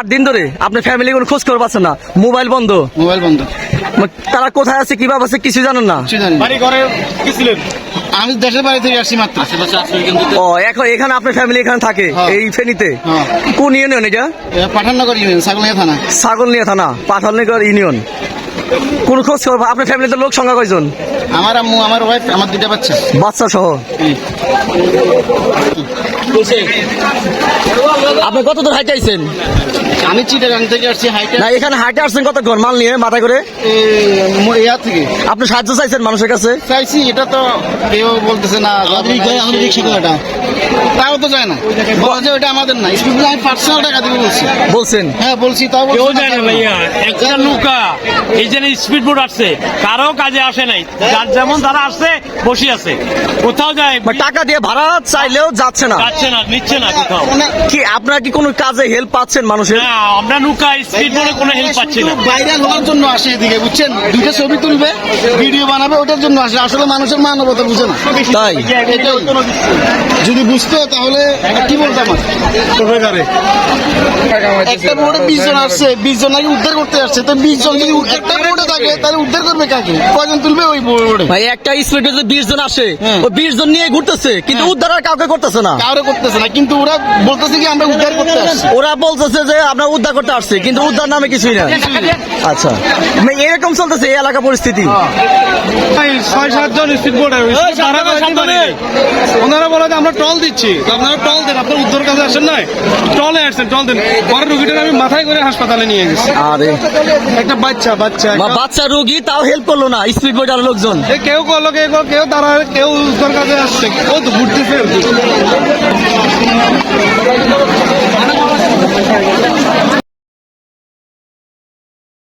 আট দিন ধরে আপনার ফ্যামিলি কোনো খোঁজ খবর পাচ্ছেন না। মোবাইল বন্ধ। মোবাইল বন্ধ। তারা কোথায় আছে কীভাবে আছে কিছু জানেন না। কিছু জানি না। বাড়ি ঘরে গেছিলেন আমি দেশের বাড়ি থেকে আসছি মাত্র। ও এখন এখানে আপনার ফ্যামিলি এখানে থাকে হ্যাঁ। এই ফেনীতে? হ্যাঁ। কোন ইউনিয়ন এটা? পাঠাননগর ইউনিয়ন ছাগলিয়া থানা। ছাগলনিয়া থানা পাঠালনগর ইউনিয়ন কোন খোঁজ খবর? আপনার ফ্যামিলিতে লোক সংখ্যা কয়জন? আমার আম্মু আমার ওয়াইফ আমার দুইটা বাচ্চা। বাচ্চা সহ? আপনি কত দূর হাইটে আইছেন? আমি চিটাগাং থেকে আসছি হাইটে না এখানে হাইটে আসছেন কত ঘর মাল নিয়ে মাথায় করে? ইয়া থেকে। আপনি সাহায্য চাইছেন মানুষের কাছে? চাইছি এটা তো কেউ বলতেছে না আমাদের রিক্সা এটা তাও তো যায় না। বলছে ওটা আমাদের না। আমি পার্সোনাল টাকা দিব বলছি। বলছেন? হ্যাঁ বলছি তাও কেউ না, জানে না ভাইয়া। একটা নৌকা এই যে স্পিড বোট আসছে কারও কাজে আসে নাই। যার যেমন তারা আসছে বসে আছে। কোথাও যায় টাকা দিয়ে ভাড়া চাইলেও যাচ্ছে না। যাচ্ছে না নিচ্ছে না কোথাও। কি আপনারা কি কোনো কাজে হেল্প পাচ্ছেন মানুষের? না আমরা নৌকা স্পিড বোটে কোনো হেল্প পাচ্ছি না। ভাইরাল হওয়ার জন্য আসে এদিকে বুঝছেন? দুইটা ছবি তুলবে ভিডিও বানাবে ওটার জন্য আসে। আসলে মানুষের মানবতা বুঝে না। তাই? যদি বুঝতো তাহলে কি বলতাম একটা বোর্ডে বিশ জন আসছে বিশ জন নাকি উদ্ধার করতে আসছে তো বিশ জন যদি একটা বোর্ডে থাকে তাহলে উদ্ধার করবে কাকে? কয়জন তুলবে ওই বোর্ডে ভাই একটা স্পিড যদি বিশ জন আসে হ্যাঁ। ও বিশ জন নিয়ে ঘুরতেছে কিন্তু উদ্ধার আর কাউকে করতেছে না। কারও করতেছে না কিন্তু ওরা বলতেছে কি আমরা উদ্ধার করতে আসছি। ওরা বলতেছে যে আমরা উদ্ধার করতে আসছি কিন্তু উদ্ধার নামে কিছুই না আচ্ছা। মানে এরকম চলতেছে এই এলাকা পরিস্থিতি। ছয় সাতজন স্পিড বোর্ডে ওনারা বলে যে আমরা টল দিচ্ছি। আপনারা টল দেন। আপনার উদ্ধার কাজে আসেন নাই। টলে আসছেন টল দেন। পরে রুগীটাকে আমি মাথায় করে হাসপাতালে নিয়ে গেছি। আরে। একটা বাচ্চা বাচ্চা বাচ্চা রুগী তাও হেল্প করল না। স্পিড বোর্ডের লোকজন। এ কেউ করল কেউ কেউ তারা কেউ উদ্ধার কাজে আসছে। কেউ তো ঘুরতেছে